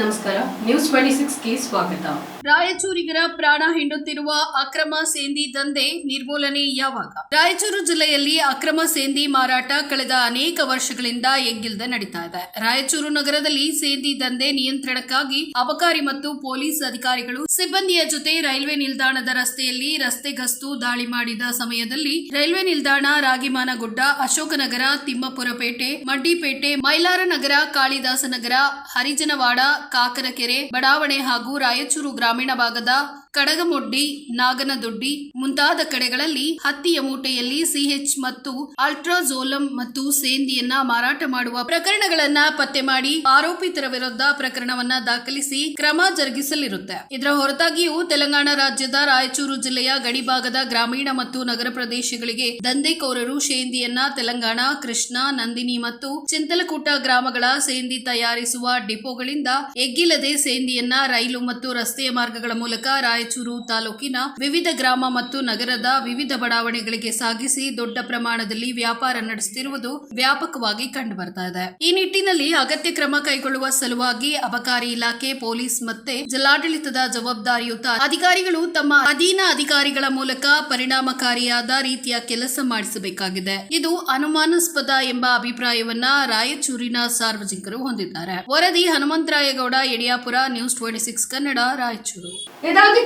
ನಮಸ್ಕಾರ news twenty ಸಿಕ್ಸ್ಗೆ ಸ್ವಾಗತ. ರಾಯಚೂರಿಗರ ಪ್ರಾಣ ಹಿಂಡುತ್ತಿರುವ ಅಕ್ರಮ ಸೇಂದಿ ದಂಧೆ ನಿರ್ಮೂಲನೆ ಯಾವಾಗ? ರಾಯಚೂರು ಜಿಲ್ಲೆಯಲ್ಲಿ ಅಕ್ರಮ ಸೇಂದಿ ಮಾರಾಟ ಕಳೆದ ಅನೇಕ ವರ್ಷಗಳಿಂದ ಎಗ್ಗಿಲ್ದೆ ನಡೀತಾ ಇದೆ. ರಾಯಚೂರು ನಗರದಲ್ಲಿ ಸೇಂದಿ ದಂಧೆ ನಿಯಂತ್ರಣಕ್ಕಾಗಿ ಅಬಕಾರಿ ಮತ್ತು ಪೊಲೀಸ್ ಅಧಿಕಾರಿಗಳು ಸಿಬ್ಬಂದಿಯ ಜೊತೆ ರೈಲ್ವೆ ನಿಲ್ದಾಣದ ರಸ್ತೆಯಲ್ಲಿ ರಸ್ತೆ ಗಸ್ತು ದಾಳಿ ಮಾಡಿದ ಸಮಯದಲ್ಲಿ ರೈಲ್ವೆ ನಿಲ್ದಾಣ ರಾಗಿಮಾನಗುಡ್ಡ, ಅಶೋಕನಗರ, ತಿಮ್ಮಪುರಪೇಟೆ, ಮಡ್ಡಿಪೇಟೆ, ಮೈಲಾರನಗರ, ಕಾಳಿದಾಸನಗರ, ಹರಿಜನವಾಡ ಕಾಕರಕೆರೆ ಬಡಾವಣೆ ಹಾಗೂ ರಾಯಚೂರು ಗ್ರಾಮೀಣ ಭಾಗದ ಕಡಗಮೊಡ್ಡಿ, ನಾಗನದೊಡ್ಡಿ ಮುಂತಾದ ಕಡೆಗಳಲ್ಲಿ ಹತ್ತಿಯ ಮೂಟೆಯಲ್ಲಿ ಸಿಎಚ್ ಮತ್ತು ಅಲ್ಟ್ರಾಜೋಲಂ ಮತ್ತು ಸೇಂದಿಯನ್ನ ಮಾರಾಟ ಮಾಡುವ ಪ್ರಕರಣಗಳನ್ನ ಪತ್ತೆ ಮಾಡಿ ಆರೋಪಿತರ ವಿರುದ್ಧ ಪ್ರಕರಣವನ್ನ ದಾಖಲಿಸಿ ಕ್ರಮ ಜರುಗಿಸಲಿರುತ್ತೆ. ಇದರ ಹೊರತಾಗಿಯೂ ತೆಲಂಗಾಣ ರಾಜ್ಯದ ರಾಯಚೂರು ಜಿಲ್ಲೆಯ ಗಡಿಭಾಗದ ಗ್ರಾಮೀಣ ಮತ್ತು ನಗರ ಪ್ರದೇಶಗಳಿಗೆ ದಂಧೆಕೋರರು ಸೇಂದಿಯನ್ನ ತೆಲಂಗಾಣ, ಕೃಷ್ಣ, ನಂದಿನಿ ಮತ್ತು ಚಿಂತಲಕೂಟ ಗ್ರಾಮಗಳ ಸೇಂದಿ ತಯಾರಿಸುವ ಡಿಪೋಗಳಿಂದ ಎಗ್ಗಿಲ್ಲದೆ ಸೇಂದಿಯನ್ನ ರೈಲು ಮತ್ತು ರಸ್ತೆಯ ಮಾರ್ಗಗಳ ಮೂಲಕ ರಾಯಚೂರು ತಾಲೂಕಿನ ವಿವಿಧ ಗ್ರಾಮ ಮತ್ತು ನಗರದ ವಿವಿಧ ಬಡಾವಣೆಗಳಿಗೆ ಸಾಗಿಸಿ ದೊಡ್ಡ ಪ್ರಮಾಣದಲ್ಲಿ ವ್ಯಾಪಾರ ನಡೆಸುತ್ತಿರುವುದು ವ್ಯಾಪಕವಾಗಿ ಕಂಡುಬರ್ತಾ ಇದೆ. ಈ ನಿಟ್ಟಿನಲ್ಲಿ ಅಗತ್ಯ ಕ್ರಮ ಕೈಗೊಳ್ಳುವ ಸಲುವಾಗಿ ಅಬಕಾರಿ ಇಲಾಖೆ, ಪೊಲೀಸ್ ಮತ್ತೆ ಜಿಲ್ಲಾಡಳಿತದ ಜವಾಬ್ದಾರಿಯುತ ಅಧಿಕಾರಿಗಳು ತಮ್ಮ ಅಧೀನ ಅಧಿಕಾರಿಗಳ ಮೂಲಕ ಪರಿಣಾಮಕಾರಿಯಾದ ರೀತಿಯ ಕೆಲಸ ಮಾಡಿಸಬೇಕಾಗಿದೆ. ಇದು ಅನುಮಾನಾಸ್ಪದ ಎಂಬ ಅಭಿಪ್ರಾಯವನ್ನ ರಾಯಚೂರಿನ ಸಾರ್ವಜನಿಕರು ಹೊಂದಿದ್ದಾರೆ. ವರದಿ Hanumantharayagowda, Yadiyapura, news twenty six Kannada, Raichur.